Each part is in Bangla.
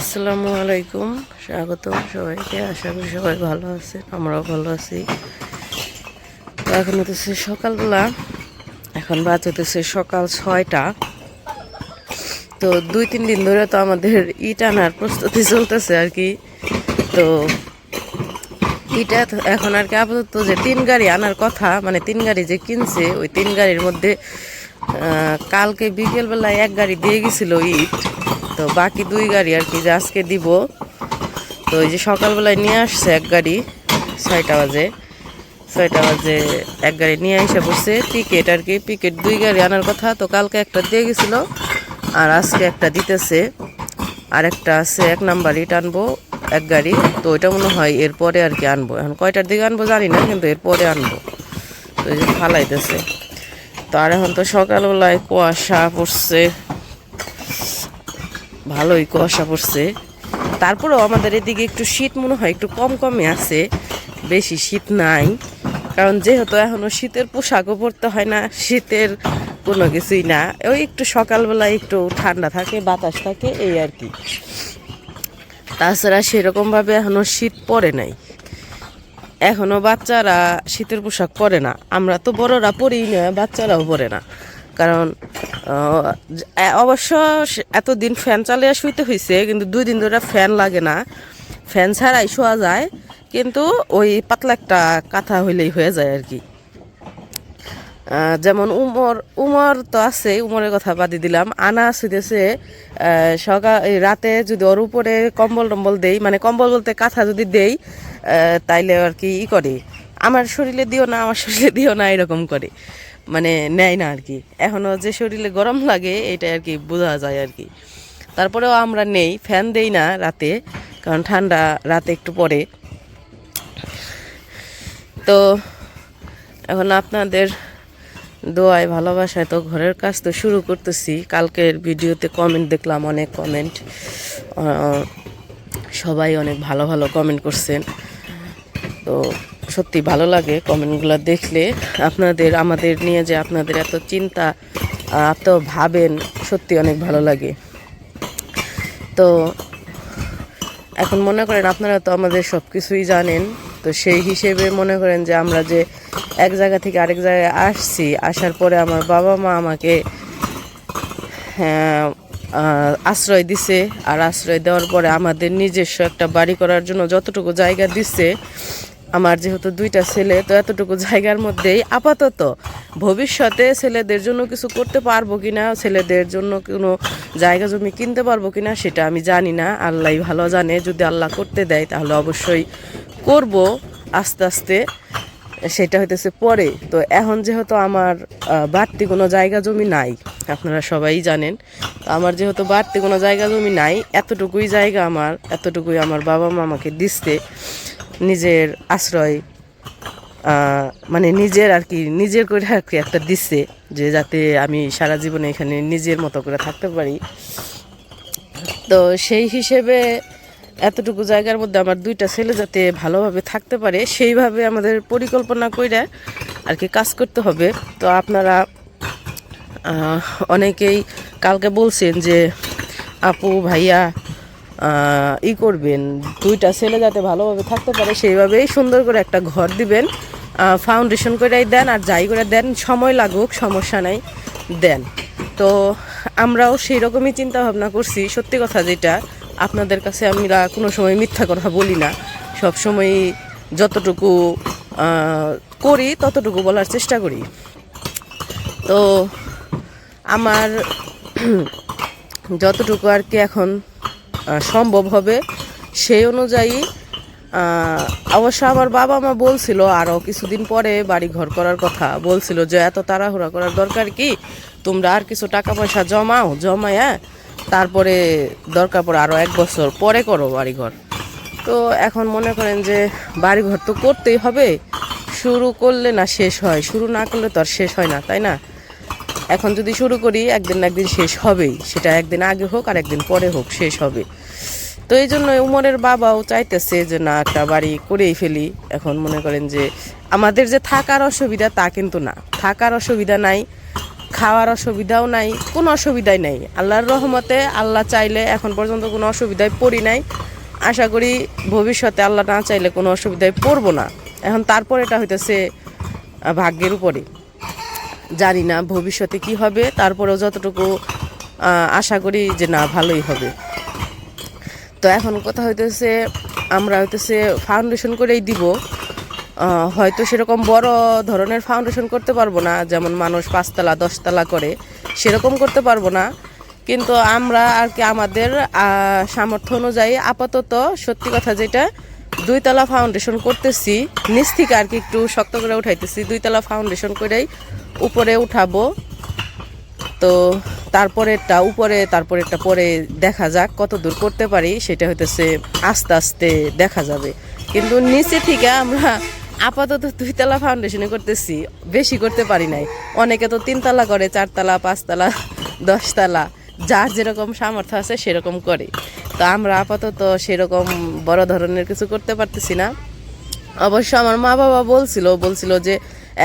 আসসালামু আলাইকুম, স্বাগতম সবাইকে। আশা করি সবাই ভালো আছে আমরাও ভালো আছি। তো এখন হতেছে সকালবেলা, এখন বাজ হতেছে সকাল ছয়টা। তো দুই, তিন দিন ধরে তো আমাদের ইট আনার প্রস্তুতি চলতেছে আর কি। তো ইটা এখন আর কি আপাতত যে তিন গাড়ি আনার কথা মানে তিন গাড়ি যে কিনছে, ওই তিন গাড়ির মধ্যে কালকে বিকেলবেলায় এক গাড়ি দিয়ে গেছিল ইট তো বাকি দুই গাড়ি আর কি যে আজকে দিব। তো ওই যে সকালবেলায় নিয়ে আসছে এক গাড়ি, ছয়টা বাজে। ছয়টা বাজে এক গাড়ি নিয়ে এসে বসছে। পিকেট আর কি পিকেট দুই গাড়ি আনার কথা। তো কালকে একটা দিয়ে গেছিল আর আজকে একটা দিতেছে। আর একটা আছে, এক নাম্বার ইট আনব, এক গাড়ি। তো ওইটা মনে হয় এরপরে আর কি আনব। এখন কয়টার দিকে আনব জানি না, কিন্তু এরপরে আনব। তো এই যে ফালাইতেছে। আর এখন তো সকালবেলায় কুয়াশা পড়ছে। ভালোই কুয়াশা পড়ছে। তারপরেও আমাদের এদিকে একটু শীত মনে হয়, একটু কম কমে আছে। বেশি শীত নাই। কারণ যেহেতু এখনও শীতের পোশাকও পরতে হয় না, শীতের কোনো কিছুই না। ওই একটু সকালবেলায় একটু ঠান্ডা থাকে, বাতাস থাকে, এই আর কি। তাছাড়া সেরকমভাবে এখনও শীত পড়ে নাই। এখনও বাচ্চারা শীতের পোশাক পরে না। আমরা তো বড়রা পরি না, বাচ্চারাও পরে না। কারণ অবশ্য এতদিন ফ্যান চালিয়ে শুইতে হয়েছে কিন্তু দুই দিন ধরে ফ্যান লাগে না। ফ্যান ছাড়াই শোয়া যায়, কিন্তু ওই পাতলা একটা কাঁথা হইলেই হয়ে যায় আর কি। যেমন উমর উমর তো আছে, উমরের কথা বাদি দিলাম। আনাস হইতেছে সকাল রাতে যদি ওর উপরে কম্বল টম্বল দেই মানে কম্বল বলতে কাঁথা যদি দেই তাইলে আর কি ই করে। আমার শরীরে দিও না, আমার শরীরে দিও না, এরকম করে। মানে নেয় না আর কি। এখনও যে শরীরে গরম লাগে এটা আর কি বোঝা যায় আর কি। তারপরেও আমরা নেই, ফ্যান দেই না রাতে, কারণ ঠান্ডা রাতে একটু পরে তো, এখন আপনাদের দোয়ায় ভালোবাসায় তো ঘরের কাজ তো শুরু করতেছি। কালকের ভিডিওতে কমেন্ট দেখলাম অনেক কমেন্ট সবাই অনেক ভালো ভালো কমেন্ট করছেন তো সত্যি ভালো লাগে কমেন্টগুলো দেখলে। আপনাদের, আমাদের নিয়ে যে আপনাদের এত চিন্তা এত ভাবেন, সত্যি অনেক ভালো লাগে। তো এখন মনে করেন আপনারা তো আমাদের সব কিছুই জানেন। তো সেই হিসেবে মনে করেন যে আমরা যে এক জায়গা থেকে আরেক জায়গায় আসছি আসার পরে আমার বাবা মা আমাকে হ্যাঁ, আশ্রয় দিছে। আর আশ্রয় দেওয়ার পরে আমাদের নিজস্ব একটা বাড়ি করার জন্য যতটুকু জায়গা দিচ্ছে আমার যেহেতু দুইটা ছেলে তো এতটুকু জায়গার মধ্যেই আপাতত ভবিষ্যতে ছেলেদের জন্য কিছু করতে পারব কিনা ছেলেদের জন্য কোনো জায়গা জমি কিনতে পারব কি না সেটা আমি জানি না। আল্লাহ ভালো জানে। যদি আল্লাহ করতে দেয় তাহলে অবশ্যই করব আস্তে আস্তে, সেটা হইতেছে পরে। তো এখন যেহেতু আমার বাড়তি কোনো জায়গা জমি নাই, আপনারা সবাই জানেন আমার যেহেতু বাড়তি কোনো জায়গা জমি নাই, এতটুকুই জায়গা আমার, এতটুকুই আমার বাবা মা আমাকে দিচ্ছে, নিজের আশ্রয় মানে নিজের আর কি, নিজের করে আর কি একটা দিচ্ছে, যে যাতে আমি সারা জীবনে এখানে নিজের মতো করে থাকতে পারি। তো সেই হিসেবে এতটুকু জায়গার মধ্যে আমার দুইটা ছেলে যাতে ভালোভাবে থাকতে পারে, সেইভাবে আমাদের পরিকল্পনা করে আর কি কাজ করতে হবে। তো আপনারা অনেকেই কালকে বলছেন যে, আপু, ভাইয়া ই করবেন, দুইটা ছেলে যাতে ভালোভাবে থাকতে পারে, সেইভাবেই সুন্দর করে একটা ঘর দিবেন ফাউন্ডেশন করে দেন আর যাই করে দেন, সময় লাগুক, সমস্যা নাই, দেন। তো আমরাও সেই রকমই চিন্তা ভাবনা করছি, সত্যি কথা যেটা। আপনাদের কাছে আমরা কোনো সময় মিথ্যা কথা বলি না। সব সময় যতটুকু করি, ততটুকু বলার চেষ্টা করি। তো আমার যতটুকু আর কি এখন সম্ভব হবে সেই অনুযায়ী অবশ্য আমার বাবা মা বলছিল আরও কিছুদিন পরে বাড়ি ঘর করার কথা। বলছিল যে এত তাড়াহুড়া করার দরকার কি? তোমরা আর কিছু টাকা পয়সা জমাও, জমায়া তারপরে দরকার পড়ে আরও এক বছর পরে করো বাড়িঘর। তো এখন মনে করেন যে বাড়িঘর তো করতেই হবে, শুরু করলে না শেষ হয়, শুরু না করলে তো আর শেষ হয় না, তাই না? এখন যদি শুরু করি, একদিন না একদিন শেষ হবেই, সেটা একদিন আগে হোক আর একদিন পরে হোক, শেষ হবে। তো এই জন্য উমরের বাবাও চাইতেছে যে না, একটা বাড়ি করেই ফেলি। এখন মনে করেন যে আমাদের যে থাকার অসুবিধা তা কিন্তু না, থাকার অসুবিধা নাই। খাওয়ার অসুবিধাও নাই, কোনো অসুবিধাই নাই। আল্লাহর রহমতে আল্লাহ চাইলে এখন পর্যন্ত কোনো অসুবিধায় পড়ি নাই। আশা করি ভবিষ্যতে আল্লাহ না চাইলে কোনো অসুবিধায় পড়ব না। এখন তারপর এটা হইতেছে ভাগ্যের উপরে জানি না ভবিষ্যতে কি হবে, তারপরেও যতটুকু আশা করি যে না, ভালোই হবে। তো এখন কথা হইতেছে, আমরা হইতেছে ফাউন্ডেশন করেই দিব। হয়তো সেরকম বড় ধরনের ফাউন্ডেশন করতে পারব না, যেমন মানুষ পাঁচতলা, দশতলা করে, সেরকম করতে পারব না। কিন্তু আমরা আর কি আমাদের সামর্থ্য অনুযায়ী আপাতত সত্যি কথা যেটা, দুইতলা ফাউন্ডেশন করতেছি, নিচ থেকে আর কি একটু শক্ত করে উঠাইতেছি, দুইতলা ফাউন্ডেশন করেই উপরে উঠাবো। তো তারপরেরটা উপরে, তারপরেরটা পরে দেখা যাক কত দূর করতে পারি, সেটা হইতেছে আস্তে আস্তে দেখা যাবে। কিন্তু নিচে থেকে আমরা আপাতত দুইতলা ফাউন্ডেশনে করতেছি, বেশি করতে পারি নাই। অনেকে তো তিনতলা করে, চারতলা, পাঁচতলা, দশতলা, যার যেরকম সামর্থ্য আছে সেরকম করে। তো আমরা আপাতত সেরকম বড় ধরনের কিছু করতে পারতেছি না। অবশ্য আমার মা বাবা বলছিল বলছিল যে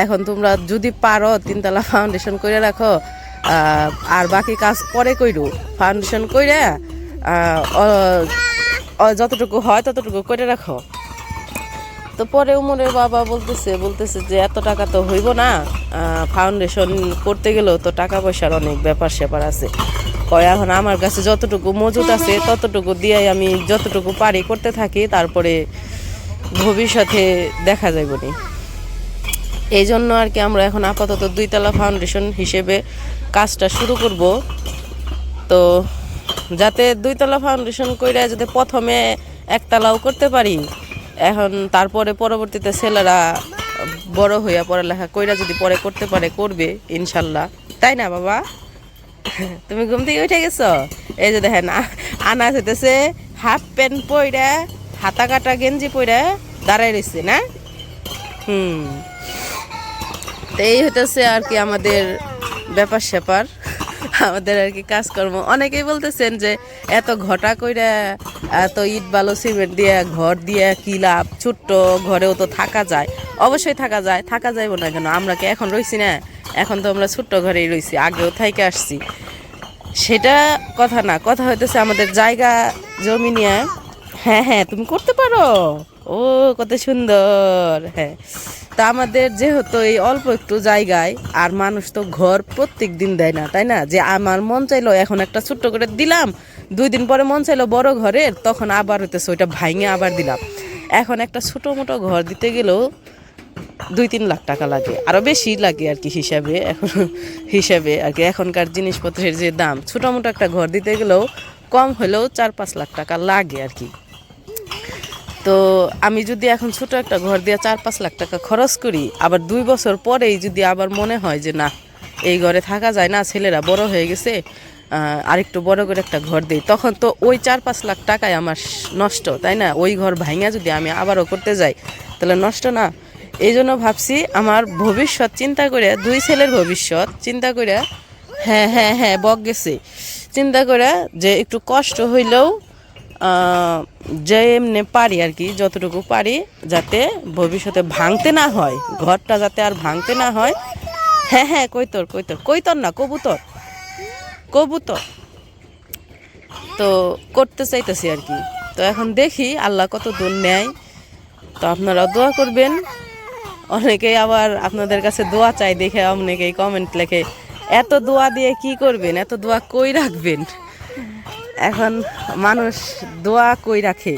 এখন তোমরা যদি পারো তিনতলা ফাউন্ডেশন করে রাখো আর বাকি কাজ পরে কইরো। ফাউন্ডেশন কইরা যতটুকু হয় ততটুকু করে রাখো। তো পরে উমরের বাবা বলতেছে বলতেছে যে এত টাকা তো হইব না ফাউন্ডেশন করতে গেলেও তো টাকা পয়সার অনেক ব্যাপার স্যাপার আছে। কয়, এখন আমার কাছে যতটুকু মজুত আছে ততটুকু দিয়ে আমি যতটুকু পারি করতে থাকি, তারপরে ভবিষ্যতে দেখা যাইব নি। এই জন্য আর কি আমরা এখন আপাতত দুইতলা ফাউন্ডেশন হিসেবে কাজটা শুরু করব। তো যাতে দুইতলা ফাউন্ডেশন কইরা যাতে প্রথমে একতলাও করতে পারি এখন তারপরে পরবর্তীতে ছেলেরা বড় হইয়া পড়ালেখা কইরা যদি পরে করতে পারে, করবে, ইনশাল্লাহ। তাই না, বাবা? তুমি ঘুম থেকে উঠে গেছো? এই যে দেখেন, আ- আনাস হইতেছে হাফ প্যান্ট পইরা, হাতা কাটা গেঞ্জি পইরা দাঁড়াই রয়েছে না? হুম। তো এই হইতেছে আর কি আমাদের ব্যাপার স্যাপার আমাদের আর কি কাজকর্ম। অনেকেই বলতেছেন যে, এত ঘটা কইরা এত ইট, বালো, সিমেন্ট দিয়ে ঘর দিয়ে কি লাভ? ছোট্ট ঘরেও তো থাকা যায়। অবশ্যই থাকা যায়, থাকা যাইব না কেন? আমরা কি এখন রইছি না? এখন তো আমরা ছোট্ট ঘরেই রইছি, আগেও থাইকে আসছি। সেটা কথা না, কথা হইতেছে আমাদের জায়গা জমি নিয়ে। হ্যাঁ হ্যাঁ তুমি করতে পারো। ও, কত সুন্দর হ্যাঁ। তা আমাদের যেহেতু এই অল্প একটু জায়গায়, আর মানুষ তো ঘর প্রত্যেক দিন দেয় না, তাই না? যে আমার মন চাইলো এখন একটা ছোট্ট করে দিলাম, দুই দিন পরে মন চাইলো বড় ঘরের, তখন আবার হইতেছে ওইটা ভাঙে আবার দিলাম। এখন একটা ছোট মোটো ঘর দিতে গেলেও দুই তিন লাখ টাকা লাগে আরও বেশি লাগে আর কি হিসাবে, এখন হিসাবে আর কি। এখনকার জিনিসপত্রের যে দাম, ছোটো মোটো একটা ঘর দিতে গেলেও কম হলেও চার পাঁচ লাখ টাকা লাগে আর কি। তো আমি যদি এখন ছোট একটা ঘর দিয়ে চার পাঁচ লাখ টাকা খরচ করি, আবার দুই বছর পরেই যদি আবার মনে হয় যে না, এই ঘরে থাকা যায় না, ছেলেরা বড় হয়ে গেছে আরেকটু বড় করে একটা ঘর দিই, তখন তো ওই চার পাঁচ লাখ টাকায় আমার নষ্ট, তাই না? ওই ঘর ভাঙা যদি আমি আবারও করতে যাই, তাহলে নষ্ট না। এই জন্য ভাবছি আমার ভবিষ্যৎ চিন্তা করে, দুই ছেলের ভবিষ্যৎ চিন্তা করে হ্যাঁ হ্যাঁ হ্যাঁ বক গেছে। চিন্তা করে যে একটু কষ্ট হইলেও যে এমনি পারি আর কি, যতটুকু পারি যাতে ভবিষ্যতে ভাঙতে না হয়, ঘরটা যাতে আর ভাঙতে না হয়। হ্যাঁ হ্যাঁ কৈতর কৈতর কৈতর না, কবুতর কবুতর। তো করতে চাইতেছি আর কি। তো এখন দেখি আল্লাহ কত দূর নেয়। তো আপনারা দোয়া করবেন। অনেকেই আবার আপনাদের কাছে দোয়া চাই দেখে, অনেকেই কমেন্ট লেখে, এত দোয়া দিয়ে কি করবেন? এত দোয়া কই রাখবেন? এখন মানুষ দোয়া কই রাখে?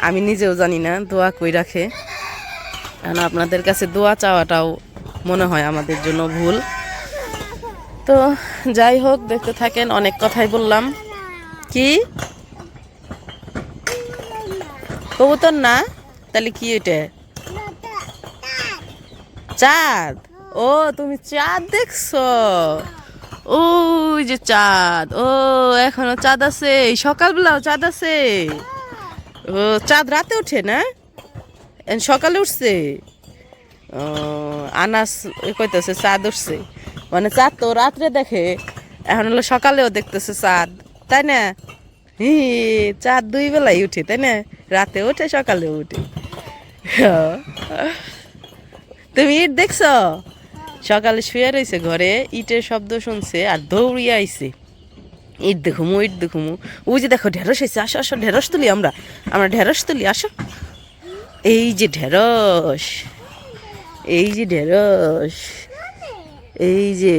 আমি নিজেও জানি না, দোয়া কই রাখে। এখন আপনাদের কাছে দোয়া চাওয়াটাও মনে হয় আমাদের জন্য ভুল। তো যাই হোক, দেখতে থাকেন, অনেক কথাই বললাম। কি? কবুতর না? তাহলে কি এটা? চাঁদ। ও, তুমি চাঁদ দেখছ? ওই যে চাঁদ, ও, এখনও চাঁদ আছে। সকালবেলাও চাঁদ আছে। ও, চাঁদ রাতে ওঠে না? সকালে উঠছে? আনাস কইতেছে চাঁদ উঠছে। মানে চাঁদ তো রাত্রে দেখে, এখন হলো সকালেও দেখতেছে চাঁদ, তাই না? হি, চাঁদ দুই বেলাই উঠে, তাই না? রাতে ওঠে সকালে উঠে। তুমি ইট দেখছ? সকালে শুয়ে রয়েছে ঘরে ইটের শব্দ শুনছে আর দৌড়িয়ে আইছে। ইট দেখুমু ইট দেখুমু। ওই যে দেখো ঢেঁড়স হয়েছে আসো আসো ঢেঁড়স তুলি আমরা। আমরা ঢেঁড়স তুলি আসো। এই যে ঢেঁড়স এই যে ঢেঁড়স এই যে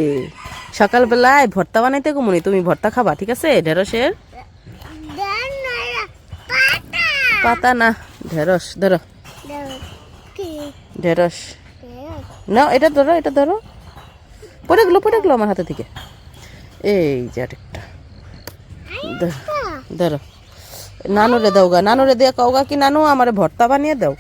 সকালবেলায় ভর্তা বানাইতে কমুনি তুমি ভর্তা খাবা ঠিক আছে? ঢেঁড়সের? পাতা না ঢেঁড়স ধরো। ঢেঁড়স। না এটা ধরো এটা ধরো। পড়ে গেলো পড়ে গেলো আমার হাতে থেকে। এই যে আরেকটা। ধরো, নানুরে দাও গা নানুরে দিয়ে কওগা কি নানু আমার ভর্তা বানিয়ে দাও।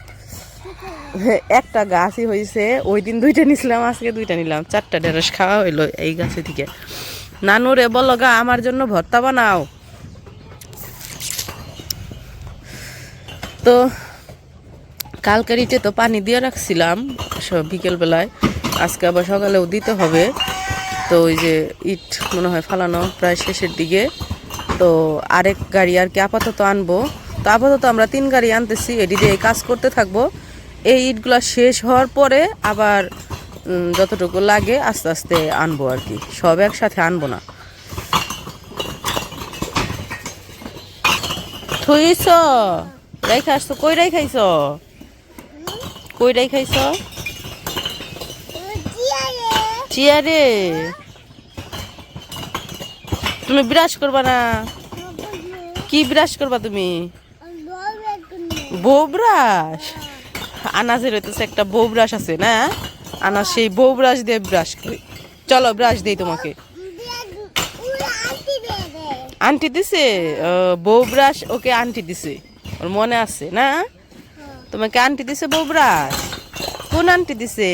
একটা গাছই হয়েছে ওই দিন দুইটা নিছিলাম আজকে দুইটা নিলাম। চারটা ঢেঁড়স খাওয়া হইল এই গাছে থেকে। নানুরে বলো গা আমার জন্য ভর্তা বানাও। তো কালকারিতে তো পানি দিয়ে রাখছিলাম বিকেলবেলায়। আজকে আবার সকালেও দিতে হবে। তো ওই যে ইট মনে হয় ফালানো প্রায় শেষের দিকে। তো আরেক গাড়ি আর কি আপাতত আনব। তো আপাতত আমরা তিন গাড়ি আনতেছি, এটি দিয়ে কাজ করতে থাকব। এই ইটগুলো শেষ হওয়ার পরে আবার যতটুকু লাগে আস্তে আস্তে আনব আর কি। সব একসাথে আনব না। থুইছ? আসছো? কই রাইখাইছ কই রাইখাইছ চেয়ারে। তুমি বিরাজ করবা না? কি বিরাজ করবা তুমি? বউ ব্রাশ আনাজের হইতেছে একটা বউ ব্রাশ আছে না? আনাজ সেই বউ ব্রাশ দিয়ে ব্রাশ করি। চলো ব্রাশ দেই তোমাকে। আন্টি দিছে? ও, বউ ব্রাশ ওকে আন্টি দিছে। ওর মনে আছে না? তোমাকে আন্টি দিছে বউ ব্রাশ কোন আন্টি দিছে?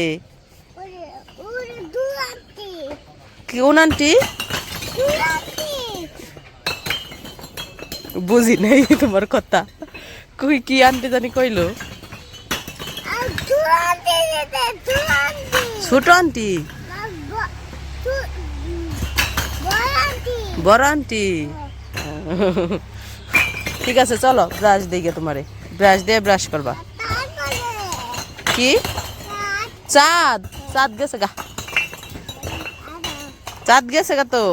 কোন আন্টি? বুঝি নাই তোমার কথা। কই, কি আন্টি জানি কইলো? ছোট আন্টি। বড় আন্টি। ঠিক আছে, চলো, ব্রাশ গে তোমারে। ব্রাশ দিয়ে ব্রাশ করবা। কি? চাঁদ। চাঁদ গেছে গা। চাঁদ গেছে গা তো।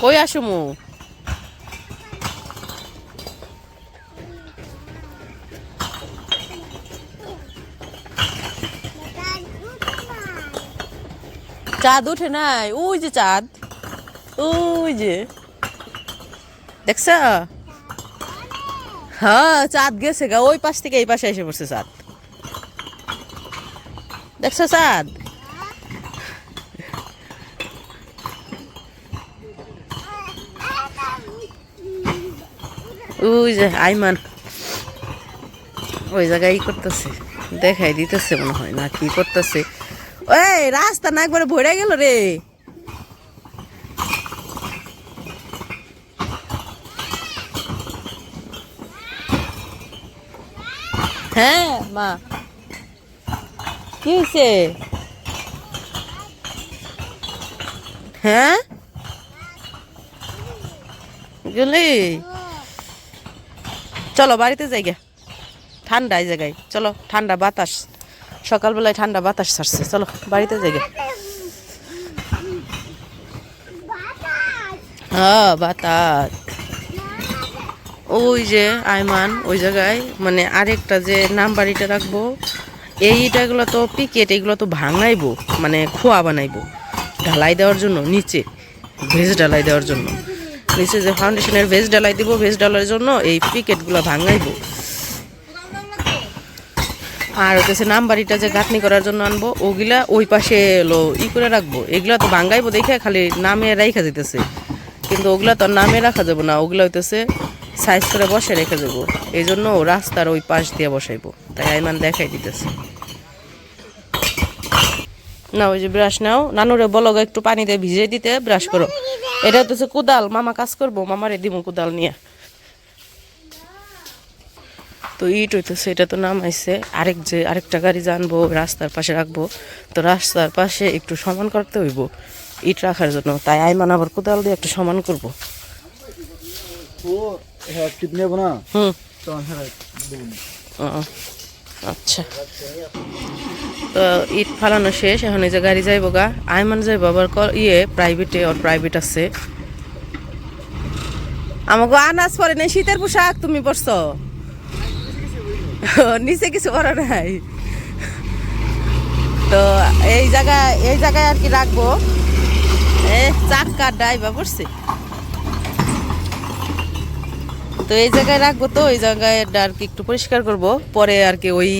কই আসুমু চাঁদ উঠে নাই। ওই যে চাঁদ। ওই যে। দেখছ? হ্যাঁ চাঁদ গেছে গা। ওই পাশ থেকে এই পাশে এসে পড়ছে চাঁদ। দেখছ চাঁদ ওই যে আইমান। ওই জায়গায় করতেছে, দেখাই দিতেছে মনে হয় না কি করতেছে। ওই রাস্তা না একবারে ভরে গেল রে। হ্যাঁ মা। কি হয়েছে হ্যাঁ? গেলি চলো, বাড়িতে যাই গে ঠান্ডা এই জায়গায়। চলো, ঠান্ডা বাতাস। সকালবেলায় ঠান্ডা বাতাস ছাড়ছে। চলো, বাড়িতে যাই গে হ্যাঁ বাতাস। ওই যে আইমান ওই জায়গায়। মানে আরেকটা যে নাম বাড়িটা রাখব। এই ইটাগুলো তো পিকেট এগুলো তো ভাঙাইবো মানে খোয়া বানাইবো, ঢালাই দেওয়ার জন্য, নিচে ভেজ ঢালাই দেওয়ার জন্য। নিচে যে ফাউন্ডেশনের ভেজ ঢালাই দিব ভেজ ঢালার জন্য এই পিকেটগুলো ভাঙাইবো। আর হচ্ছে নাম বাড়িটা যে গাঁথনি করার জন্য আনব, ওগুলা ওই পাশে এলো ই করে রাখব। এগুলা তো ভাঙ্গাইবো দেখে খালি নামে রাইখা যেতেছে। কিন্তু ওগুলা তো নামে রাখা যাব না, ওগুলা হইতেছে সাইজ করে বসে রেখে দেবো। এই জন্য রাস্তার ওই পাশ দিয়ে বসাইবো। তাই আইমান দেখাই দিতেছে। না ওই যে ব্রাশ নাও। নানুরে বলো একটু পানি দিয়ে ভিজিয়ে দিতে ব্রাশ করো। এটা হচ্ছে কোদাল। মামা কাজ করব, মামারে দিব কোদাল নিয়ে। তো ইট হইতেছে, এটা তো নামাইছে। আরেক যে, আরেকটা গাড়ি জানব, রাস্তার পাশে রাখব। তো রাস্তার পাশে একটু সমান করতে হইব ইট রাখার জন্য। তাই আইমান আবার কোদাল দিয়ে একটু সমান করব। টিপ নেব না? হুম। তখন হ্যাঁ ও, আচ্ছা। তো ইট ফালানো শেষ এখন এই যে গাড়ি যাইবো গা। আইমান যাইবো আবার ইয়ে প্রাইভেটে ওর প্রাইভেট আছে। আমাকে আনাজ পরে নেই শীতের পোশাক তুমি পরছো? নিচে কিছু পরে নাই। তো এই জায়গায় এই জায়গায় আর কি রাখব? এ চাক্কা ডাইবা পড়ছে তো এই জায়গায় রাখব তো ওই জায়গায় আর কি একটু পরিষ্কার করব। পরে আর কি ওই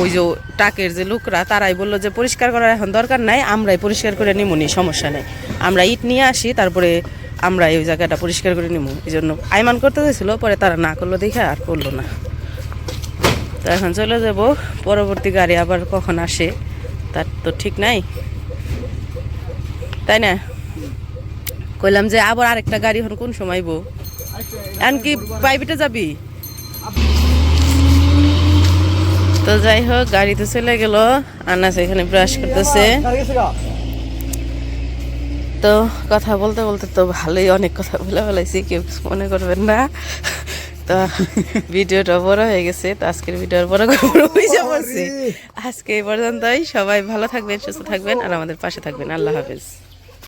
ওই যে টাকের যে লোকরা, তারাই বলল যে পরিষ্কার করার এখন দরকার নাই, আমরাই পরিষ্কার করে নিমুনি সমস্যা নেই। আমরা ইট নিয়ে আসি, তারপরে আমরা এই জায়গাটা পরিষ্কার করে নিমু। এই জন্য আইমান করতে গেছিল পরে তারা না করল দেখে আর করল না। তো এখন চলে যাব, পরবর্তী গাড়ি আবার কখন আসে, তার তো ঠিক নাই। তাই না? কইলাম যে আবার আরেকটা গাড়ি এখন কোন সময় বউ এমনকি প্রাইভেটে যাবি? তো যাই হোক, গাড়িতে চলে গেল। আনাস এখানে ব্রাশ করতেছে। গাড়ি তো কথা বলতে বলতে তো ভালোই অনেক কথা বলে ফেলাইছি, কেউ মনে করবেন না। তো ভিডিওটা বড় হয়ে গেছে, তো আজকের ভিডিওর বড় হয়ে আজকে এই পর্যন্তই। সবাই ভালো থাকবেন, সুস্থ থাকবেন, আর আমাদের পাশে থাকবেন। আল্লাহ হাফেজ।